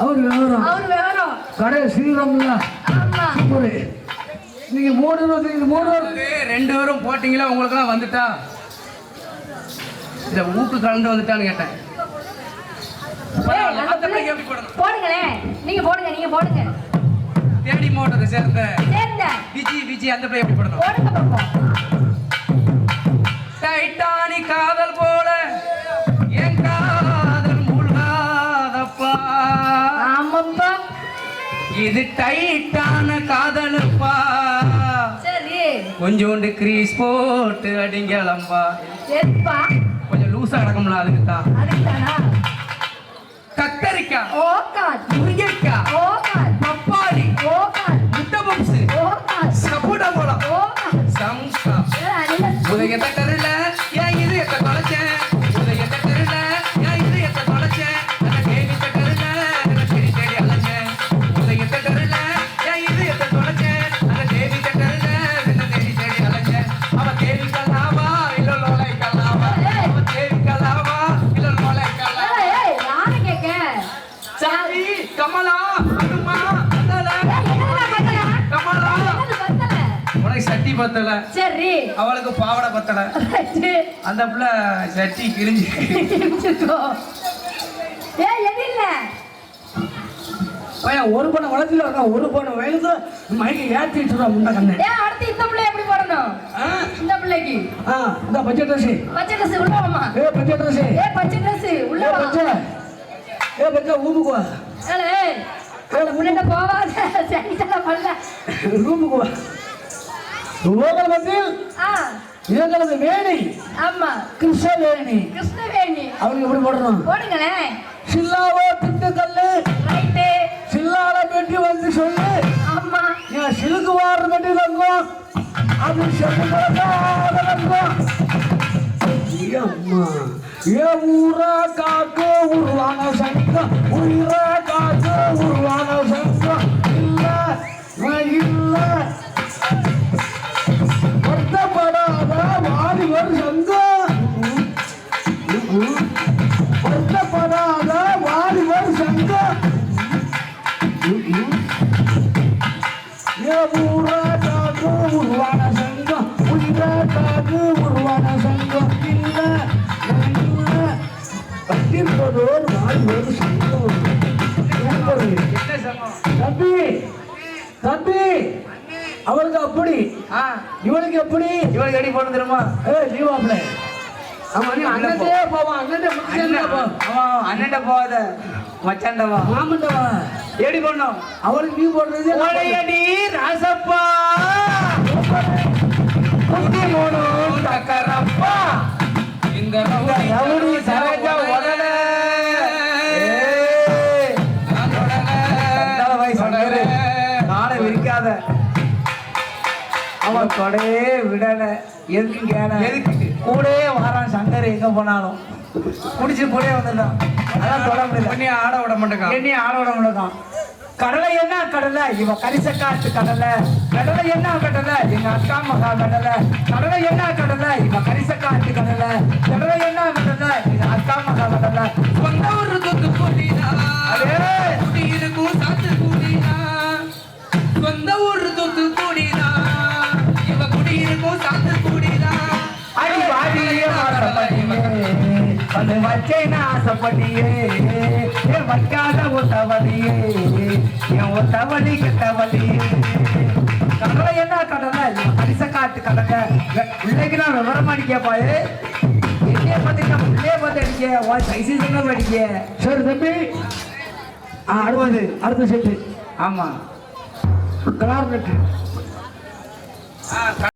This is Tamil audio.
அவர் விவரம். அவர் விவரம். கடை ஸ்ரீராம்ல சூப்பர் நீங்க மூணு நீங்க மூணு ரெண்டு பேரும் போட்டிங்களா? உங்களுக்குலாம் வந்துட்டா? இந்த ஊக்கு கலந்து வந்துட்டான்னு கேட்டேன். போடுங்களேன் நீங்க போடுங்க நீங்க போடுங்க. தேடி மாவட்டத்தை சேர்ந்த சேர்ந்த. விஜி விஜி அந்த பிள்ளை எப்படி போடணும்? போடுங்க பாப்போம் டைட்டானிக் இது டைட்டான காதலுப்பா. சரி. கொஞ்சோண்டு கிரீஸ் போட்டு அடிங்களம்பா சரிப்பா கொஞ்சம் லூசா கிடக்கும்ல அதுக்கு தான் அதுக்குதானா கத்தரிக்காய். ஓகால் முருங்கைக்காய். ஓகால் பப்பாளி. ஓகால் முட்டை பப்ஸ் ஓகால் சப்போட்டா போலாம் ஓகால் சம்சா. ஏ, நல்ல உதயத்தை கருல? என் இதயத்தை தொலைச்சேன்? சட்டி பத்தல சரி அவளுக்கு பாவாடை பத்தல. அந்த பிள்ளை சட்டி கிழிஞ்சு தெரிஞ்சுக்கோ. ஏய், எது இல்ல? பையன் ஒரு பண்ண வளர்ச்சியில் இருக்கா ஒரு பண்ண வயலுக்கு மைக்கு ஏற்றிட்டு இருக்கா முண்டை கண்ணு அடுத்து இந்த பிள்ளை எப்படி போடணும்? இந்த பிள்ளைக்கு ஆ இந்த பச்சை ட்ரெஸ் பச்சை dress உள்ள வாம்மா. ஏ பச்சை ட்ரெஸ் ஏய், பச்சை dress உள்ள ஏ வா. பச்சை ஏ பச்சை ரூமுக்கு வா ஏலே, ஏய், உள்ளிட்ட போகாத. சரித்தனம் பண்ணல. ரூமுக்கு வா ஆ, இவங்களது வேணி ஆமா. கிருஷ்ணவேணி. கிருஷ்ணவேணி. அவனுக்கு எப்படி போடணும்? போடுங்களேன் சில்லாவோ திண்டுக்கல்லு ரைட்டு. சில்லால பெட்டி வந்து சொல்லு. ஆமா. என் சிலுக்கு வாடுற பெட்டி தங்கும் அது அம்மா ஏ ஊரா காக்கு உருவான சங்கம் உயிரா வருத்தப்படாத வாலிபர் சங்கம். ஏ ஊராட்டாக்கு உருவான சங்கம். உயிராட்டாக்கு உருவான சங்கம். நான் இல்ல. பட்டிருப்பதோர் வாழ்வோர் சங்கம். என்ன தம்பி தம்பி அவருக்கு அப்படி. இவனுக்கு எப்படி? இவனுக்கு எடி போட்டு தெரியுமா? ஏ ஜீவாப்ல போவான் அவன் அண்ணன்ட போகாத மச்சான்ட வா எடி பண்ணும் அவனுக்கு நீ போடுறது ஒளையடி ராசப்பா. குட்டி மூணு டக்கரப்பா இந்த ரவுடி சரோஜா உடல. நாளை விரிக்காத. அவன் தொடையே விடல. எதுக்கு எதுக்கு? கூடயே வாரான் சங்கர் எங்க போனாலும். குடிச்சு கூடயே வந்துட்டான். அதான் தொட முடியல. பண்ணி ஆட விட மாட்டேங்க என்னையும் ஆட விட முடியலாம் கடலை என்ன கடலை? இவ கரிசக்காட்டு கடலை. கடலை என்ன கடலை? எங்க அக்கா மகா கடலை. கடலை என்ன கடலை? இவ கரிசக்காட்டு கடலை. கடலை என்ன கடலை? எங்க அக்கா மகா கடலை. சொந்த ஒரு தொத்து வந்து வச்சேன்னு ஆசைப்பட்டியே வைக்காத ஒத்தவழியே என் ஒத்தவழி கெட்டவழியே கடலை என்ன கடலை அரிச காட்டு கடலை பிள்ளைக்கு நான் விவரம் அடிக்கப்பாயே என்னைய பார்த்து நம்ம பிள்ளைய பார்த்து அடிக்க? உன் சைஸு சொன்ன படிக்க? சரி தம்பி. ஆ, அடுத்தது. அடுத்த செட்டு ஆமா. கலார் நட்டு ஆ,